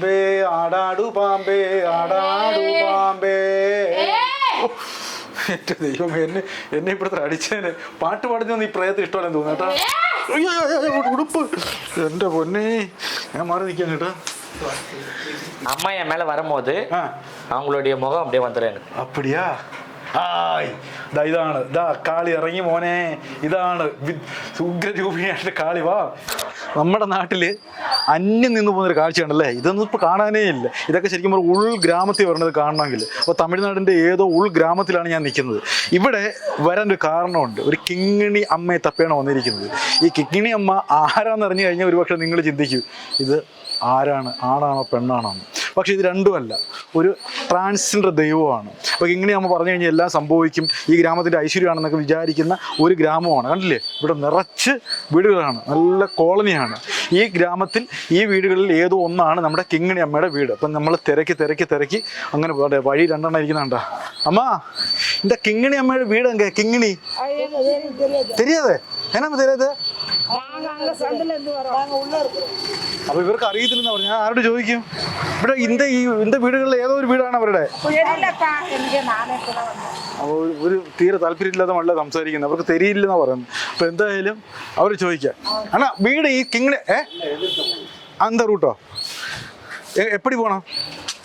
പാമ്പേ ആടാടു പാമ്പേ ആടാടു പാമ്പേ എന്റെ ദൈവം എന്നെ എന്നെ ഇപ്പോഴത്തെ അടിച്ചേനെ പാട്ട് പാടുന്ന ഈ പ്രയത്നം ഇഷ്ടമല്ലെന്ന് തോന്നുന്നു കേട്ടോ അയ്യോ, അയ്യോ, അയ്യോ, ഉടുപ്പ് എന്റെ പൊന്നെ ഞാൻ മാറി നിൽക്കാൻ കേട്ടോ அம்மா என் மேல வரும்போது ആ அவங்களுடைய முகம் அப்படியே வந்துடும் எனக்கு അപ്പടിയാ ഹായ്. ദാ ഇതാണ്. ദാ കാളി ഇറങ്ങി മോനെ. ഇതാണ് ഉഗ്രരൂപിയായിട്ട് കാളി. വാ. നമ്മുടെ നാട്ടിൽ അന്യം നിന്ന് പോകുന്നൊരു കാഴ്ചയാണല്ലേ? ഇതൊന്നും ഇപ്പോൾ കാണാനേ ഇല്ല. ഇതൊക്കെ ശരിക്കും ഒരു ഉൾ ഗ്രാമത്തിൽ വരണത് കാണണമെങ്കിൽ. അപ്പോൾ തമിഴ്നാടിന്റെ ഏതോ ഉൾ ഗ്രാമത്തിലാണ് ഞാൻ നിൽക്കുന്നത്. ഇവിടെ വരാൻ ഒരു കാരണമുണ്ട്. ഒരു കിങ്ങിണി അമ്മയെ തപ്പിയാണ് വന്നിരിക്കുന്നത്. ഈ കിങ്ങിണി അമ്മ ആരാന്നറിഞ്ഞു കഴിഞ്ഞാൽ ഒരുപക്ഷെ നിങ്ങൾ ചിന്തിക്കൂ. ഇത് ആരാണ്? ആണാണോ പെണ്ണാണോ പക്ഷേ ഇത് രണ്ടുമല്ല. ഒരു ട്രാൻസ്ജെൻഡർ ദൈവമാണ്. അപ്പോൾ ഇങ്ങനെ നമ്മൾ പറഞ്ഞു കഴിഞ്ഞാൽ എല്ലാം സംഭവിക്കും. ഈ ഗ്രാമത്തിന്റെ ഐശ്വര്യമാണെന്നൊക്കെ വിചാരിക്കുന്ന ഒരു ഗ്രാമമാണ്. കണ്ടില്ലേ? ഇവിടെ നിറച്ച് വീടുകളാണ്. നല്ല കോളനിയാണ്. ഈ ഗ്രാമത്തിൽ ഈ വീടുകളിൽ ഏതോ ഒന്നാണ് നമ്മുടെ കിങ്ങിണി അമ്മയുടെ വീട്. അപ്പം നമ്മൾ തിരക്കി തിരക്കി തിരക്കി അങ്ങനെ പോകട്ടെ വഴി രണ്ടെണ്ണം ഇരിക്കുന്നുണ്ട? അമ്മ എന്റെ കിങ്ങിണി അമ്മയുടെ വീട് എങ്ക കിങ്ങിണി? തെരിയാതെ? എന്നാ തെരിയാതെ അപ്പൊ ഇവർക്ക് അറിയത്തില്ലെന്ന് പറഞ്ഞാൽ ആരോട് ചോദിക്കും? ഇവിടെ ഇന്ത് ഈ ഇന്ത് വീടുകളിൽ ഏതോ ഒരു വീടാണ് അവരുടെ? അപ്പോൾ ഒരു തീരെ താല്പര്യമില്ലാത്ത മണ്ണിലാണ് സംസാരിക്കുന്നത്. അവർക്ക് തെരിയില്ലെന്ന് പറയുന്നത്. അപ്പോൾ എന്തായാലും അവർ ചോദിക്കാം. അണ്ണാ വീട് ഈ കിങ്ങിണി ഏ? അന്ത റൂട്ടോ? എപ്പടി പോണം?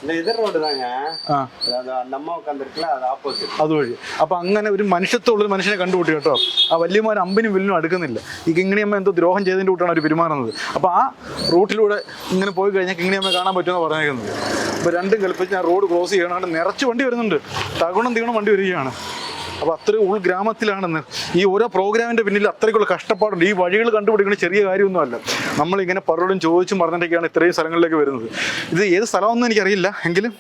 இந்த எதிர் ரோடு தாங்க ആ அது அந்த அம்மா உட்காந்துருக்குல அது ஆப்போசிட் അതുവഴി അപ്പൊ അങ്ങനെ ഒരു മനുഷ്യത്വമുള്ള ഒരു മനുഷ്യനെ കണ്ടുപിട്ടി കേട്ടോ ആ വല്യമാൻ അമ്പിനും വില്ലിനും അടുക്കുന്നില്ല ഈ കിങ്ങിണിയമ്മ എന്തോ ദ്രോഹം ചെയ്തതിന്റെ കൂട്ടാണ് അവർ പെരുമാറുന്നത് അപ്പൊ ആ റൂട്ടിലൂടെ ഇങ്ങനെ പോയി കഴിഞ്ഞാൽ കിങ്ങിണിയമ്മ കാണാൻ പറ്റുമെന്ന് പറഞ്ഞേക്കുന്നത് അപ്പൊ രണ്ടും കൽപ്പിച്ച് ഞാൻ റോഡ് ക്രോസ് ചെയ്യണം അവിടെ നിറച്ച് വണ്ടി വരുന്നുണ്ട് തകുണം തീണം വണ്ടി വരികയാണ് അപ്പൊ അത്രയും ഉൾഗ്രാമത്തിലാണെന്ന് ഈ ഓരോ പ്രോഗ്രാമിന്റെ പിന്നിൽ അത്രയ്ക്കുള്ള കഷ്ടപ്പാടുണ്ട്. ഈ വഴികൾ കണ്ടുപിടിക്കുന്ന ചെറിയ കാര്യൊന്നുമല്ല നമ്മൾ ഇങ്ങനെ പലരോടും ചോദിച്ചും പറഞ്ഞിട്ടൊക്കെയാണ് ഇത്രയും സ്ഥലങ്ങളിലേക്ക് വരുന്നത്. ഇത് ഏത് സ്ഥലമൊന്നും എനിക്കറിയില്ല. എങ്കിലും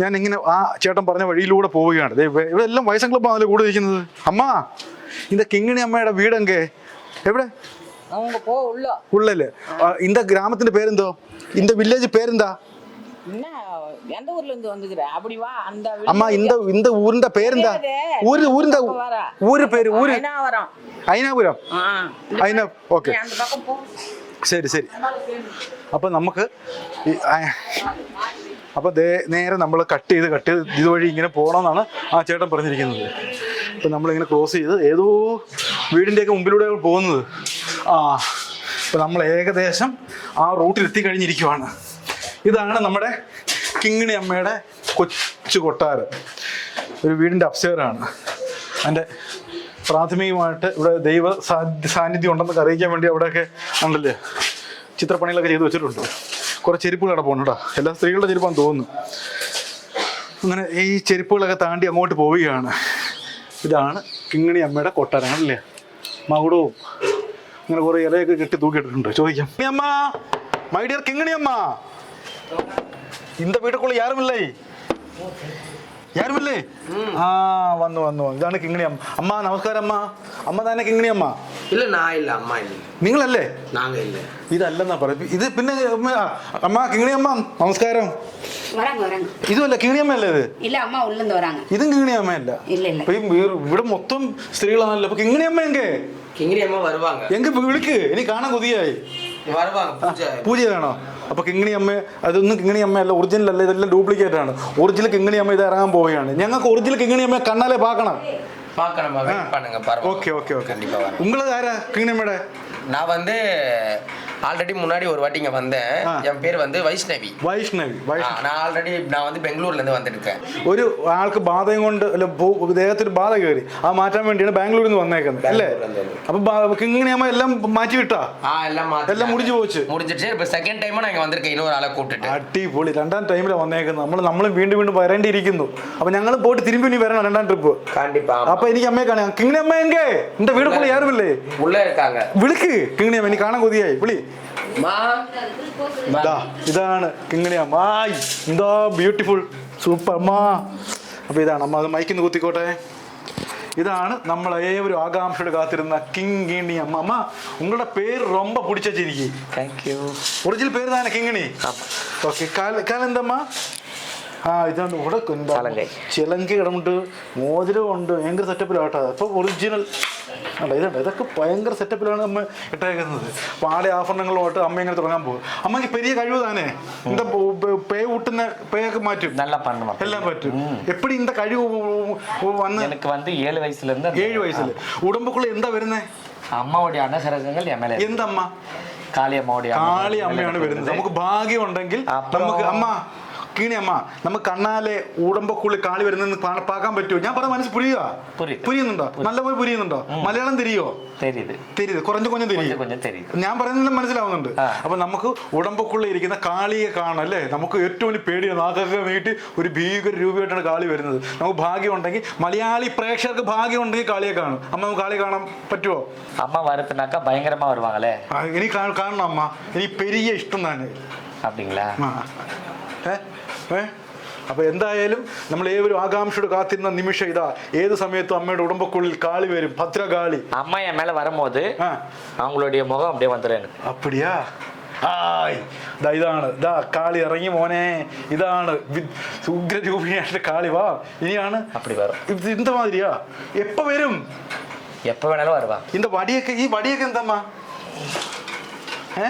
ഞാൻ ഇങ്ങനെ ആ ചേട്ടൻ പറഞ്ഞ വഴിയിലൂടെ പോവുകയാണ്. ഇവിടെ എല്ലാം വയസ്സൻ ക്ലബ്ബാണല്ലോ കൂടെ ഇരിക്കുന്നത്. അമ്മ ഇത് കിങ്ങിണി അമ്മയുടെ വീടെങ്കെ എവിടെ? ഉള്ളല്ലേ? ഇന്ത ഗ്രാമത്തിന്റെ പേരെന്തോ? ഇന്ത വില്ലേജ് പേരെന്താ? எந்த ஊர்ல இருந்து வந்துக்கிற அப்படி வா அந்த അമ്മ இந்த இந்த ഊരിന്റെ പേരെന്താ ഊര് ഊരിന്റെ ഊര് പേര് ഊര് வரோம் അയിനാപുരം അയിന ഓക്കെ அந்த பக்கம் போ ശരി ശരി അപ്പം നമുക്ക് ഈ ആ, അപ്പോൾ ദേ നേരെ നമ്മൾ കട്ട് ചെയ്ത് കട്ട് ചെയ്ത് ഇതുവഴി ഇങ്ങനെ പോകണമെന്നാണ് ആ ചേട്ടൻ പറഞ്ഞിരിക്കുന്നത് ഇപ്പം നമ്മളിങ്ങനെ ക്രോസ് ചെയ്ത് ഏതോ വീടിൻ്റെയൊക്കെ മുമ്പിലൂടെ പോകുന്നത് ആ ഇപ്പം നമ്മൾ ഏകദേശം ആ റൂട്ടിൽ എത്തിക്കഴിഞ്ഞിരിക്കുവാണ് ഇതാണ് നമ്മുടെ കിങ്ങിണി അമ്മയുടെ കൊച്ചു കൊട്ടാരം. ഒരു വീടിന്റെ അപ്സ്റ്റേറാണ് അതിന്റെ പ്രാഥമികമായിട്ട് ഇവിടെ ദൈവ സാന്നിധ്യം ഉണ്ടെന്നൊക്കെ അറിയിക്കാൻ വേണ്ടി അവിടെയൊക്കെ ഉണ്ടല്ലേ? ചിത്രപ്പണികളൊക്കെ ചെയ്തു വെച്ചിട്ടുണ്ട്. കുറേ ചെരുപ്പുകൾ കിടപ്പുണ്ട് കേട്ടോ. എല്ലാ സ്ത്രീകളുടെ ചെരുപ്പാന്ന് തോന്നുന്നു. അങ്ങനെ ഈ ചെരുപ്പുകളൊക്കെ താണ്ടി അങ്ങോട്ട് പോവുകയാണ്. ഇതാണ് കിങ്ങിണി അമ്മയുടെ കൊട്ടാരം അല്ലേ? മകുടവും. അങ്ങനെ കുറേ ഇലയൊക്കെ കെട്ടി തൂക്കിയിട്ടിട്ടുണ്ട്. ചോദിക്കാം. അമ്മ! മൈ ഡിയർ കിങ്ങിണി അമ്മ! இந்த வீட்டுக்குள்ள யாரும் இல்லை யாருമില്ലേ ആ വന്നു വന്നു ഇതാണ് കിങ്ങിണി അമ്മ. അമ്മ നമസ്കാരം അമ്മ. അമ്മ തന്നെ കിങ്ങിണി അമ്മ. ഇല്ല നായില്ല അമ്മ ഇല്ല. നിങ്ങളല്ലേ? നാങ്ങില്ല ഇതല്ലെന്നാ പറയും. ഇത് പിന്നെ അമ്മ കിങ്ങിണി അമ്മ നമസ്കാരം. ഇതുമല്ല കിങ്ങിണിയമ്മല്ലേ ഇത്? ഇല്ല അമ്മ ഉള്ളെന്ന് വരാങ്ങ ഇതും കിങ്ങിണിയമ്മയല്ല ഇപ്പൊ ഇവിടെ മൊത്തം സ്ത്രീകളാണല്ലോ. അപ്പൊ കിങ്ങിണിയമ്മ എങ്കേ? കിങ്ങിണിയമ്മ വരുവാങ്ക. എങ്ക വിളിക്ക്. ഇനി കാണാൻ കൊതിയായി. പൂജ വേണോ പൂജയാണോ അപ്പൊ കിങ്ങിണി അമ്മ അതൊന്നും കിങ്ങിണി അമ്മയല്ല ഒറിജിനൽ അല്ല ഇതെല്ലാം ഡ്യൂപ്ലിക്കേറ്റ് ആണ് ഒറിജിനൽ കിങ്ങിണി അമ്മ ഇത് ഇറങ്ങാൻ പോവുകയാണ് ഞങ്ങൾക്ക് ഒറിജിനൽ കിങ്ങിണി അമ്മ കണ്ണാലെ പാക്കണം பார்க்கணுமா வெயிட் பண்ணுங்க பரவாயில்ல ஓகே ஓகே ஓகே கண்டிப்பா வரேன் உங்களுக்கு யாரா கிங்கிணி அம்மையோட நான் வந்து ஆல்ரெடி முன்னாடி ஒரு வாட்டி இங்க வந்தேன். என் பேர் வந்து வைஷ்ணவி. വൈഷ്ണവി വൈഷ്ണവി நான் ஆல்ரெடி நான் வந்து பெங்களூர்ல இருந்து வந்திருக்கேன். ഒരു ആൾക്ക് ബാധയും കൊണ്ട് അല്ല ഭൂ- ദേഹത്തിന് ബാധ കയറി. അത് മാറ്റാൻ വേണ്ടിയാണ് ബാംഗ്ലൂരിൽ നിന്ന് വന്നേക്കുന്നത് അല്ലേ? അപ്പൊ ബാ- കിങ്ങിണിയമ്മ എല്ലാം മാറ്റി വിട്ടാ? ஆ எல்லாம் மாத்தி- எல்லாம் முடிஞ்சு போச்சு. முடிஞ்சிருச்சு இப்ப செகண்ட் டைம் நான் இங்க வந்திருக்கேன் இன்னொரு ஆளை கூட்டிட்டு അടിപൊളി. രണ്ടാം ടൈമിലാണ് വന്നേക്കുന്നത്. നമ്മൾ നമ്മളും വീണ്ടും വീണ്ടും വരേണ്ടിയിരിക്കുന്നു. അപ്പൊ ഞങ്ങൾ പോയിട്ട് തിരുമ്പി ഇനി വരണം രണ്ടാം ട്രിപ്പ് கண்டிப்பா അപ്പൊ എനിക്ക് അമ്മയെ കാണാം. കിങ്ങിണി അമ്മ എങ്കേ? എന്റെ വീടുക്കുള്ള ആരുമില്ലേ? உள்ள இருக்காங்க വിളിക്ക് കിങ്ങിണി അമ്മ എനിക്ക് കാണാൻ കൊതിയായി. വിളി. மா ദാ, ഇതാണ് കിങ്ങിണി അമ്മ ആയ്, എന്താ ബ്യൂട്ടിഫുൾ സൂപ്പർ അമ്മ അപ്പൊ ഇതാണ് അമ്മ അത് മൈക്കിന്ന് കുത്തിക്കോട്ടെ ഇതാണ് നമ്മൾ ഏവരും ആകാംക്ഷയോട് കാത്തിരുന്ന കിങ്ങിണി അമ്മ അമ്മ ഉങ്ങളുടെ പേര് ரொம்ப പിടിച്ചിരിക്കും தேங்க்யூ ഒറിജിനൽ പേര് തന്നെ കിങ്ങിണി ഓക്കെ കാലെന്തമ്മ ആ ഇതാണ് ഇവിടെ ചിലങ്ക ചിലങ്ക ഇടമുണ്ട് മോതിരമുണ്ട് ഭയങ്കര സെറ്റപ്പിലാട്ടോ അപ്പോൾ ഒറിജിനൽ അല്ല ഇതുണ്ട് ഇതൊക്കെ ഭയങ്കര സെറ്റപ്പിലാണ് അമ്മ ഇട്ടേക്കുന്നത്. അപ്പോൾ ആടെ ആഭരണങ്ങളുമായിട്ട് അമ്മ ഇങ്ങനെ തുടങ്ങാൻ പോകും. അമ്മയ്ക്ക് പെരിയ കഴിവ് താനേ. എന്താ പേ ഊട്ടുന്ന പേയൊക്കെ മാറ്റും. നല്ല പണം എല്ലാം പറ്റും. എപ്പടി ഇന്ത കഴിവ് വന്ന് എനിക്ക് വന്ന് ഏഴ് വയസ്സിലിരുന്ന് ഏഴ് വയസ്സിൽ ഉടമ്പുക്കുള്ള എന്താ വരുന്നേ? അമ്മയുടെ അനഹരകങ്ങൾ എമല എന്തമ്മ? കാളിയമ്മയുടെ കാളി അമ്മയാണ് വരുന്നത്. നമുക്ക് ഭാഗ്യം ഉണ്ടെങ്കിൽ നമുക്ക് അമ്മ കിണിയമ്മ നമ്മൾ കണ്ണാലെ ഉടമ്പക്കുള്ളി കാളി വരുന്നെന്ന് പാക്കാൻ പറ്റുമോ? ഞാൻ പറഞ്ഞ മനസ്സ് പുരിയുക പുരിയുന്നുണ്ടോ? നല്ലപോലെ പുരിയുന്നുണ്ടോ? മലയാളം തിരിയോ തിരിയത്. കുറഞ്ഞു കുഞ്ഞു തിരിയും ഞാൻ പറയുന്നത് മനസ്സിലാവുന്നുണ്ട്. അപ്പൊ നമുക്ക് ഉടമ്പക്കുള്ളിൽ ഇരിക്കുന്ന കാളിയെ കാണാം അല്ലേ? നമുക്ക് ഏറ്റവും വലിയ പേടിയാണ്. നാക്കൊക്കെ നീട്ടി ഒരു ഭീകര രൂപയായിട്ടാണ് കാളി വരുന്നത്. നമുക്ക് ഭാഗ്യം ഉണ്ടെങ്കിൽ മലയാളി പ്രേക്ഷകർക്ക് ഭാഗ്യം ഉണ്ടെങ്കിൽ കാളിയെ കാണും. അമ്മ നമുക്ക് കാളി കാണാൻ പറ്റുമോ അമ്മ വരത്തിനാക്ക ഭയങ്കരമാ വരുവാങ്ങല്ലേ வருவாங்களே കാണണം അമ്മ. அம்மா പെരിയ ഇഷ്ടം തന്നെ. അപ്പിങ്ങളാ அப்படிங்களா ആ. ഏ? ഏ? അപ്പൊ എന്തായാലും നമ്മൾ ഏവരും ആകാംക്ഷയോട് കാത്തിരുന്ന നിമിഷം ഇതാ ഏത് സമയത്തും അമ്മയുടെ ഉടമ്പക്കുള്ളിൽ കാളി വരും ഭദ്രകാളി அம்மா என் மேல வரும்போது ആ அவங்களுடைய முகம் அப்படியே வந்துடும் எனக்கு അപ്പടിയാ ഹായ് ദാ ഇതാണ് ദാ കാളി ഇറങ്ങി മോനെ ഇതാണ് വി- ഉഗ്രരൂപിണിയായിട്ട് കാളി വാ ഇനിയാണ് அப்படி வரும் ഇത് ഇന്ത മാതിരിയാ എപ്പ വരും எப்ப வேணாலும் வருவாங்க இந்த വടിയൊക്കെ ഈ വടിയൊക്കെ എന്തമ്മാ ഏ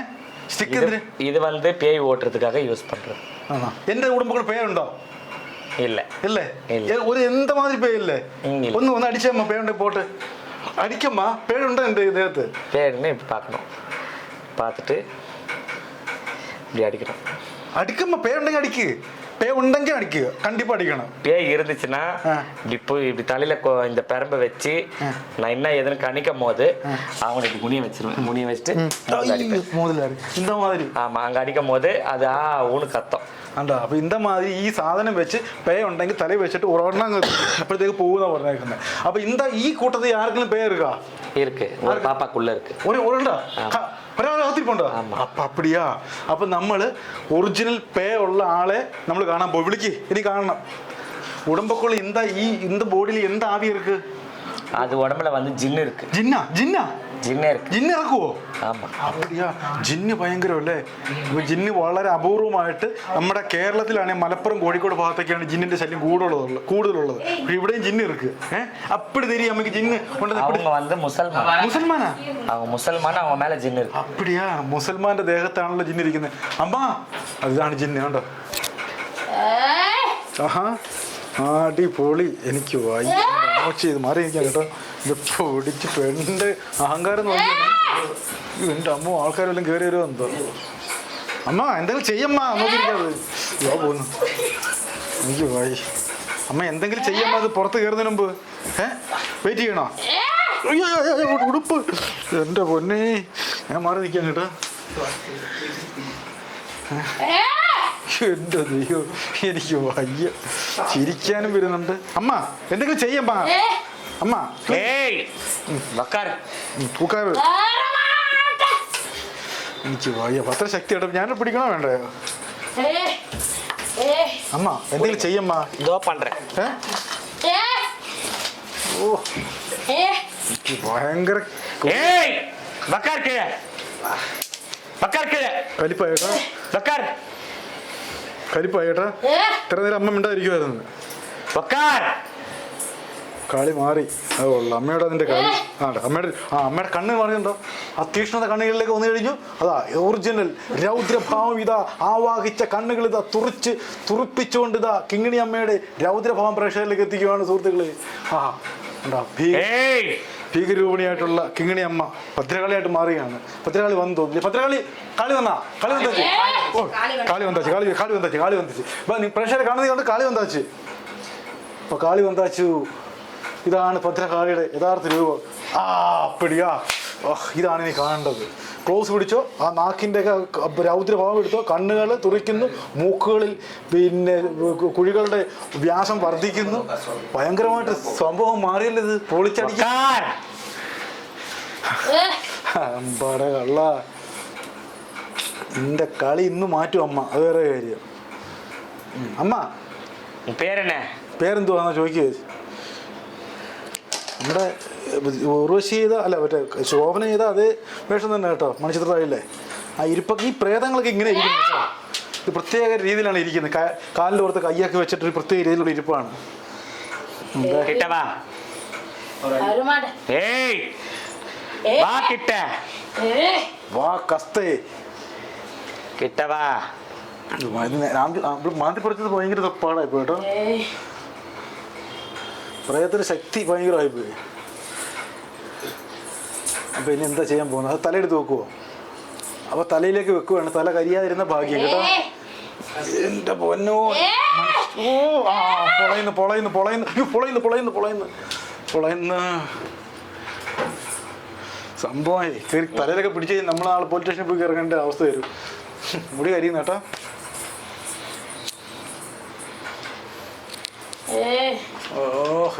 സ്റ്റിക്ക് இது എന്തിന് இது வந்து பேய் ஓட்டுறதுக்காக யூஸ் பண்றது ആണോ എന്റെ ഉടമ്പക്കുള്ള പേരുണ്ടോ இல்ல ഇല്ലേ ഇല്ല. ഏ, ഒരു എന്ത മാതിരി പേരില്ലേ ഉം, ഇല്ല. ഒന്ന് ഒന്ന് അടിച്ചമ്മ പേരുണ്ട് പോട്ട് അടിക്കമ്മ പേരുണ്ടോ എന്റെ ദേഹത്ത് பேருன்னு இப்படி பார்க்கணும் பார்த்துட்டு இப்படி அடிக்கணும் അടിക്കമ്മ പേരുണ്ടെങ്കിൽ അടിക്ക് പേ ഉണ്ടെങ്കിൽ അടിക്കുക കണ്ടിപ്പോ അടിക്കണം பேய் இருந்துச்சுன்னா ஆ. இப்படி போய் இப்படி தலையில கொ- இந்த பெரம்பை வச்சு நான் என்ன ஏதுன்னு கணிக்கும் போது அவங்களை இப்படி முனிய வச்சிருவேன் முனிய வச்சுட்டு அங்க அடிப்பேன். മുതലാളി இந்த மாதிரி ஆமா அங்க அடிக்கும் போது அது ஆ ஊனு கத்தம் കണ്ടോ? അപ്പൊ ഇന്ത മാതിരി ഈ സാധനം വെച്ച് പേ ഉണ്ടെങ്കിൽ തല വെച്ചിട്ട് ഉറങ്ങാൻ അപ്പോഴത്തേക്ക് പോകുന്ന പറഞ്ഞേക്കുന്നത് അപ്പൊ ഇന്ത ഈ കൂട്ടത്തിൽ ആർക്കും പേ ഇരിക്കാ. അപ്പൊ അപ്പടിയാ. അപ്പൊ നമ്മൾ ഒറിജിനൽ പേ ഉള്ള ആളെ നമ്മൾ കാണാൻ പോയി വിളിക്ക്. ഇനി കാണണം. ഉടമ്പക്കുള്ള എന്താ ഈ ഇന്ത ബോഡിയിൽ എന്താ ആവി ഇരുക്ക് അത് ഉടമ്പിലെ വന്ന് ജിന്ന? ജിന്ന? ജിന്ന് ഭയങ്കരം അല്ലേ ജിന്ന് വളരെ അപൂർവമായിട്ട് നമ്മുടെ കേരളത്തിലാണെങ്കിൽ മലപ്പുറം കോഴിക്കോട് ഭാഗത്തൊക്കെയാണ് ജിന്നിന്റെ ശല്യം കൂടുതലുള്ളത് കൂടുതലുള്ളത്. ഇവിടെയും ജിന്ന് ഇറക്ക്. ഏഹ് അപ്പഴ് തിരി നമുക്ക് ജിന്ന് ഉണ്ടെന്ന് മുസൽമാനാ. அவங்க മുസൽമാന്റെ ദേഹത്താണല്ലോ ജിന്ന് ഇരിക്കുന്നത് അമ്മ അതാണ് ജിന്ന് കണ്ടോ? ആഹാ. അടിപൊളി. എനിക്ക് വായി. മാറി കേട്ടോ. പൊടിച്ച് പെണ്ണിന്റെ അഹങ്കാരം എന്റെ അമ്മ ആൾക്കാരെല്ലാം കയറി വരുമോ എന്തോ? അമ്മ എന്തെങ്കിലും ചെയ്യമ്മ നോക്കിയിരിക്കാതെ. ഇതാ പോകുന്നു എനിക്ക് വായി അമ്മ എന്തെങ്കിലും ചെയ്യമ്മ അത് പുറത്ത് കയറുന്നതിന് മുമ്പ്. ഏ? വെയിറ്റ് ചെയ്യണോ? ഉടുപ്പ് എന്റെ പൊന്നെ. ഞാൻ മാറി നിൽക്കാൻ കേട്ടോ. എന്റെ ദൈവം എനിക്ക് വയ്യ. ചിരിക്കാനും വരുന്നുണ്ട്. അമ്മ എന്തെങ്കിലും ചെയ്യമ്മ. അമ്മ ஏய் உக்காரு പൂക്കാറ് എനിക്ക് വയ്യ പത്ര ശക്തി എടുപ്പ് ഞാൻ പിടിക്കണോ വേണ്ടേ അമ്മ എന്തെങ്കിലും ചെയ്യമ്മ இதோ பண்றேன் ഏ ഓ എനിക്ക് ഭയങ്കര ஏய் உக்கார் கீழே உக்கார் கீழே കലിപ്പായേട്ടാ உக்கார் കലിപ്പായേട്ടാ ഇത്ര നേരം അമ്മ മിണ്ടായിരിക്കുമായിരുന്നു உக்கார் കളി മാറി. അത് കൊള്ളാം അമ്മയുടെ അതിന്റെ കളി. ആ അമ്മയുടെ ആ അമ്മയുടെ കണ്ണ് മാറിയുണ്ടോ? ആ തീക്ഷ്ണത കണ്ണുകളിലേക്ക് വന്നു കഴിഞ്ഞു. അതാ ഒറിജിനൽ രൗദ്രഭാവം ഇതാ ആവാഹിച്ച കണ്ണുകൾ ഇതാ തുറിച്ച് തുറിപ്പിച്ചുകൊണ്ട് ഇതാ കിങ്ങിണി അമ്മയുടെ രൗദ്രഭാവം പ്രേക്ഷകരിലേക്ക് എത്തിക്കുകയാണ് സുഹൃത്തുക്കളെ. ആ ഉണ്ടാ? ഭീകരൂപിണിയായിട്ടുള്ള കിങ്ങിണി അമ്മ ഭദ്രകാളിയായിട്ട് മാറുകയാണ്. ഭദ്രകാളി വന്നു തോന്നി ഭദ്രകാളി കളി വന്നാ? കളി വന്നാച്ച് ഓ കാളി വന്നാച്ച് കാളി കാളി വന്നാച്ച് കാളി വന്നാച്ച് പ്രേക്ഷകരെ കാണുന്നത് കൊണ്ട് കാളി വന്നാച്ച് അപ്പൊ കാളി വന്നാച്ചു ഇതാണ് ഭദ്രകാളിയുടെ യഥാർത്ഥ രൂപം. ആ പിടിയാ. ഇതാണ് ഇനി കാണേണ്ടത്. ക്ലോസ് പിടിച്ചോ? ആ നാക്കിന്റെ രൗദ്രഭാവം എടുത്തോ? കണ്ണുകൾ തുറിക്കുന്നു മൂക്കുകളിൽ പിന്നെ കുഴികളുടെ വ്യാസം വർദ്ധിക്കുന്നു. ഭയങ്കരമായിട്ട് സംഭവം മാറിയല്ലത് ഇത്? പൊളിച്ചടിക്കാൻ. കള്ള. നിന്റെ കളി ഇന്ന് മാറ്റും അമ്മ. അത് വേറെ കാര്യം. അമ്മ. പേരെന്നെ? പേരെന്തുവാന്നാ ചോദിക്കുക? നമ്മുടെ ഉർവശി ചെയ്ത അല്ല മറ്റേ ശോഭന ചെയ്ത അതേ വേഷം തന്നെ കേട്ടോ മണിച്ചിത്രയില്ലേ ആ ഇരിപ്പൊക്കെ ഈ പ്രേതങ്ങളൊക്കെ ഇങ്ങനെ ഇരിക്കുന്നു ഇത് പ്രത്യേക രീതിയിലാണ് ഇരിക്കുന്നത്. കാലിന്റെ പുറത്ത് കയ്യൊക്കെ വെച്ചിട്ട് ഒരു പ്രത്യേക രീതിയിലുള്ള ഇരിപ്പാണ്. മാന്തി പറിച്ചത് ഭയങ്കര തപ്പാടായി പോയിട്ടോ കേട്ടോ പ്രയത്തിന് ശക്തി ഭയങ്കരമായി പോയി. അപ്പൊ ഇനി എന്താ ചെയ്യാൻ പോകുന്നത്? അത് തലയെടുത്ത് വെക്കുമോ അപ്പൊ തലയിലേക്ക് വെക്കുവാണ്. തല കരിയാതിരുന്ന ഭാഗ്യം കേട്ടോ. എന്റെ പൊന്നോ. ഓ ആ പൊളയുന്നു പൊളയുന്നു പൊളയുന്നു. പൊളയുന്ന പൊളയുന്നു പൊളയുന്നു. പൊളയുന്നു. സംഭവമായി കയറി തലയിലൊക്കെ പിടിച്ച് നമ്മൾ ആൾ പോലീസ് സ്റ്റേഷനിൽ പോയി ഇറങ്ങേണ്ട അവസ്ഥ വരും. മുടി കരിയുന്ന കേട്ടോ. ഓ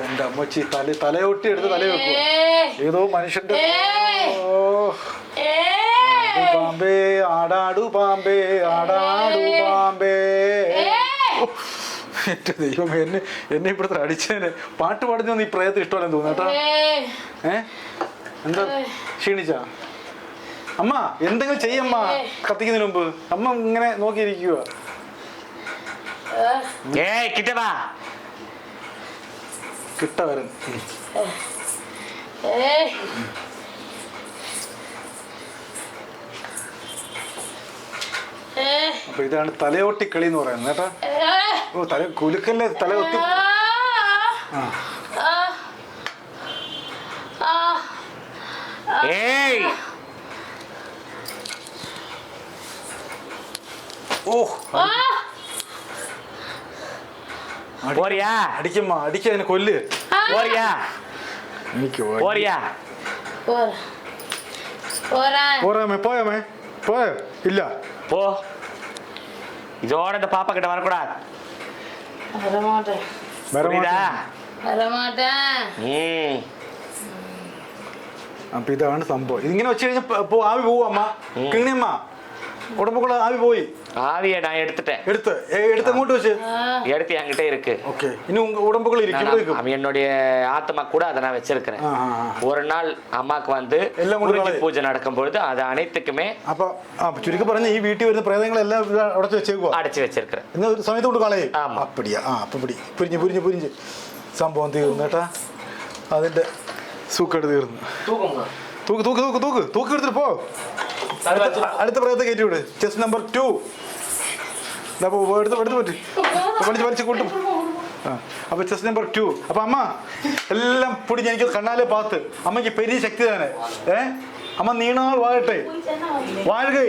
എന്റെ അമ്മച്ചി തല തലയൊട്ടി എടുത്ത് തല വെക്കും. ഏതോ മനുഷ്യന്റെ ഓ പാമ്പേ ആടാടു പാമ്പേ ആടാടു പാമ്പേ. എന്റെ ദൈവം എന്നെ എന്നെ ഇവിടുത്തെ അടിച്ചതിന് പാട്ട് പാടുന്ന ഈ പ്രയത്നം ഇഷ്ടമല്ലെന്ന് തോന്നുന്നു കേട്ടോ. ഏ എന്താ? ക്ഷീണിച്ച? അമ്മ എന്തെങ്കിലും ചെയ്യമ്മ കത്തിക്കുന്നതിന് മുമ്പ്. അമ്മ ഇങ്ങനെ നോക്കിയിരിക്കുക കിട്ട വരും അപ്പൊ ഇതാണ് തലയൊട്ടി കളി എന്ന് പറയുന്നത് കേട്ടാ. ഓ തല കുലുക്കല്ലേ തലയൊട്ടി? ഏയ്. ഓ പോറിയാ അടിക്കമ്മ അടിക്ക അതിനെ കൊല്ല് പോറിയാ എനിക്ക് പോറിയാ പോരാമേ പോയാമേ പോയോ ഇല്ല போ இதோட இந்த பாப்பா கிட்ட வரக்கூடாது வரமாட்டேன் വരാൻ புரியுதா வரமாட்டேன் ம் അപ്പൊ ഇതാണ് സംഭവം ഇതിങ്ങനെ വെച്ച് കഴിഞ്ഞാൽ പോ- ആവി പോവും അമ്മ കിണിയമ്മ ഉടമ്പുള്ള ആവി പോയി ஆவியை நான் எடுத்துட்டேன் എടുത്ത് ഏ, എടുത്ത് അങ്ങോട്ട് വെച്ച് எடுத்து என்கிட்ட இருக்கு ഓക്കെ ഇനി ഉങ്ക ഉടമ്പുകൾ ഇരിക്കും நான் ഇവിടെ ഇരിക്കും அவன் என்னுடைய ஆத்மா கூட அதை நான் வச்சிருக்கிறேன் ആ ആ ആ. ஒரு நாள் அம்மாக்கு வந்து எல்லாம் கொண்டு குறிஞ்சி കളയും. பூஜை நடக்கும் பொழுது அது அனைத்துக்குமே അപ്പൊ ആ ചുരുക്കി പറഞ്ഞ ഈ വീട്ടിൽ വരുന്ന പ്രേതങ്ങളെല്ലാം ഇവിടെ അടച്ചു വെച്ചേക്കുവാ அடைச்சு வச்சிருக்கிறேன் ഇന്ന് ഒരു സമയത്ത് കൊണ്ട് കളയും ആമാ. അപ്പടിയാ ആ അപ്പൊ പിടി പുരിഞ്ഞ് പുരിഞ്ഞ് പുരിഞ്ഞ് സംഭവം തീർന്നു കേട്ടാ അതിന്റെ സൂക്കെട് തീർന്നു தூக்குங்க തൂക്ക് തൂക്ക് തൂക്ക് തൂക്ക് തൂക്ക് എടുത്തിട്ട് പോ അടുത്ത പ്രകത്ത് കയറ്റി വിട്. ചെസ് നമ്പർ ടു എടുത്ത് എടുത്ത് പറ്റും പഠിച്ച് വലിച്ച് കൂട്ടും. ആ അപ്പൊ ചെസ് നമ്പർ ടു അപ്പൊ അമ്മ എല്ലാം പൊടി എനിക്ക് കണ്ണാലെ പാത്ത്. അമ്മയ്ക്ക് പെരിയ ശക്തി തന്നെ ഏ? അമ്മ നീണാൾ വാഴട്ടെ. വാഴകേ.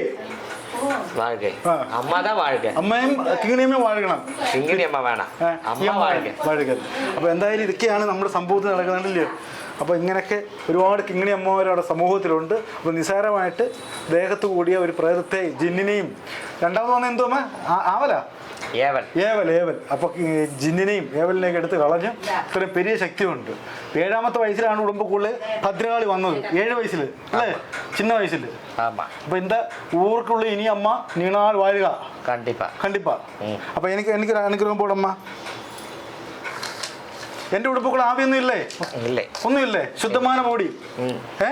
അമ്മയും അമ്മ അപ്പൊ എന്തായാലും ഇതൊക്കെയാണ് നമ്മുടെ സംഭവത്തിൽ നടക്കുന്നുണ്ടല്ലോ അപ്പോൾ ഇങ്ങനെയൊക്കെ ഒരുപാട് കിങ്ങിണി അമ്മമാരവിടെ സമൂഹത്തിലുണ്ട്. അപ്പോൾ നിസാരമായിട്ട് ദേഹത്ത് കൂടിയ ഒരു പ്രേതത്തെ ജിന്നിനെയും രണ്ടാമത് വന്ന എന്തോ ആവല? ഏവൽ. ഏവൽ ഏവൽ. അപ്പോൾ ജിന്നിനെയും ഏവലിനെയൊക്കെ എടുത്ത് കളഞ്ഞ് ഇത്രയും പെരിയ ശക്തിയുണ്ട്. ഏഴാമത്തെ വയസ്സിലാണ് ഉടുമ്പക്കുള്ളിൽ ഭദ്രകാളി വന്നത്. ഏഴ് വയസ്സിൽ അല്ലേ? ചിന്ന വയസ്സിൽ അപ്പോൾ എന്താ? ഊർക്കുള്ള ഇനി അമ്മ നീണാൾ വാഴുക കണ്ടിപ്പ. കണ്ടിപ്പ. അപ്പോൾ എനിക്ക് എനിക്കൊരു അനുഗ്രഹം പോടമ്മ. എന്റെ ഉടുപ്പുകൾ ആവിയൊന്നും ഇല്ലേ ഇല്ലേ ഒന്നുമില്ലേ ശുദ്ധമാന ബോഡി ഏ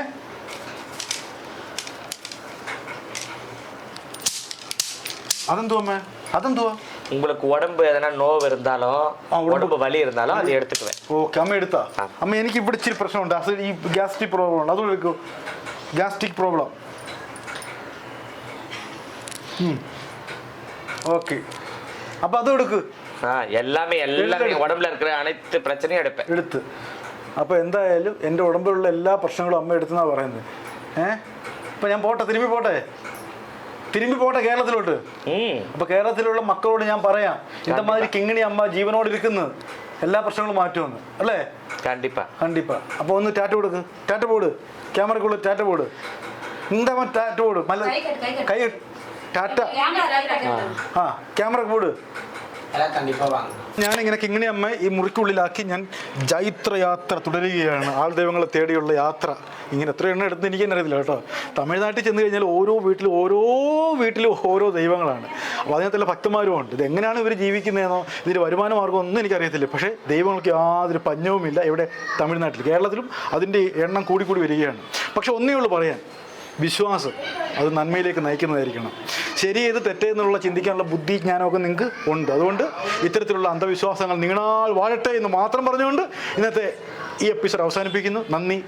அதந்துவாமே அதந்துவா உங்களுக்கு உடம்பு எதனா நோவு இருந்தாலும் உடம்பு வலி இருந்தாலும் அது எடுத்துக்குவேன் ஓகே அம்மா எடுத்தா அம்மா எனக்கு இப்படி சிறு பிரச்சனை உண்டு அசல் கேஸ்ட்ரிக் ப்ராப்ளம் உண்டு அதுவும் இருக்கு கேஸ்ட்ரிக் ப்ராப்ளம் ம் ஓகே அப்போ അതും എടുക്ക് எல்லாமே எல்லாமே எடுத்து. உடம்புல இருக்கிற அனைத்து பிரச்சனையும் எடுப்பேன் എടുത്ത് അപ്പോൾ എന്തായാലും എൻ്റെ ഉടമ്പിലുള്ള എല്ലാ പ്രശ്നങ്ങളും അമ്മ എടുത്തെന്നാണ് പറയുന്നത് ഏ അപ്പം ഞാൻ പോട്ടെ തിരുമ്പി പോട്ടെ തിരുമ്പി പോട്ടെ കേരളത്തിലോട്ട് ம் അപ്പോൾ കേരളത്തിലുള്ള മക്കളോട് ഞാൻ പറയാം ഇതമാതിരി കിങ്ങിണി അമ്മ ജീവനോട് ഇരിക്കുന്നു എല്ലാ പ്രശ്നങ്ങളും മാറ്റുമെന്ന് അല്ലേ கண்டிப்பா കണ്ടിപ്പാ അപ്പോൾ ഒന്ന് ടാറ്റ കൊടുക്ക് ടാറ്റ പോട് ക്യാമറക്കുള്ള ടാറ്റ പോട് എന്താ മോൻ ടാറ്റ പോട് മല്ല കൈ കെട്ട്, കൈ കെട്ട്. കൈ കെട്ട്. ടാറ്റ கேமரா ரைட் ரைட் ആ ക്യാമറ പോട് எல்லாம் கண்டிப்பா வாங்க ഞാനിങ്ങനെ കിങ്ങിണി അമ്മ ഈ മുറിക്കുള്ളിലാക്കി ഞാൻ ജൈത്രയാത്ര തുടരുകയാണ് ആൾ ദൈവങ്ങളെ തേടിയുള്ള യാത്ര ഇങ്ങനെ എത്ര എണ്ണം എടുത്ത് എനിക്ക് തന്നെ അറിയത്തില്ല കേട്ടോ തമിഴ്നാട്ടിൽ ചെന്ന് കഴിഞ്ഞാൽ ഓരോ വീട്ടിലും ഓരോ വീട്ടിലും ഓരോ ദൈവങ്ങളാണ് അപ്പോൾ അതിനകത്തുള്ള ഭക്തന്മാരും ഉണ്ട് ഇത് എങ്ങനെയാണ് ഇവർ ജീവിക്കുന്നതെന്നോ ഇതിൻ്റെ വരുമാന മാർഗ്ഗം ഒന്നും എനിക്കറിയത്തില്ല പക്ഷേ ദൈവങ്ങൾക്ക് യാതൊരു പഞ്ഞവുമില്ല ഇവിടെ തമിഴ്നാട്ടിൽ കേരളത്തിലും അതിൻ്റെ എണ്ണം കൂടി കൂടി വരികയാണ് പക്ഷെ ഒന്നേ ഉള്ളൂ പറയാൻ വിശ്വാസം അത് നന്മയിലേക്ക് നയിക്കുന്നതായിരിക്കണം. ശരി ഏത് തെറ്റേന്നുള്ള ചിന്തിക്കാനുള്ള ബുദ്ധി ജ്ഞാനമൊക്കെ നിങ്ങൾക്ക് ഉണ്ട്. അതുകൊണ്ട് ഇത്തരത്തിലുള്ള അന്ധവിശ്വാസങ്ങൾ നിങ്ങളാൾ വാഴട്ടെ എന്ന് മാത്രം പറഞ്ഞുകൊണ്ട് ഇന്നത്തെ ഈ എപ്പിസോഡ് അവസാനിപ്പിക്കുന്നു. നന്ദി.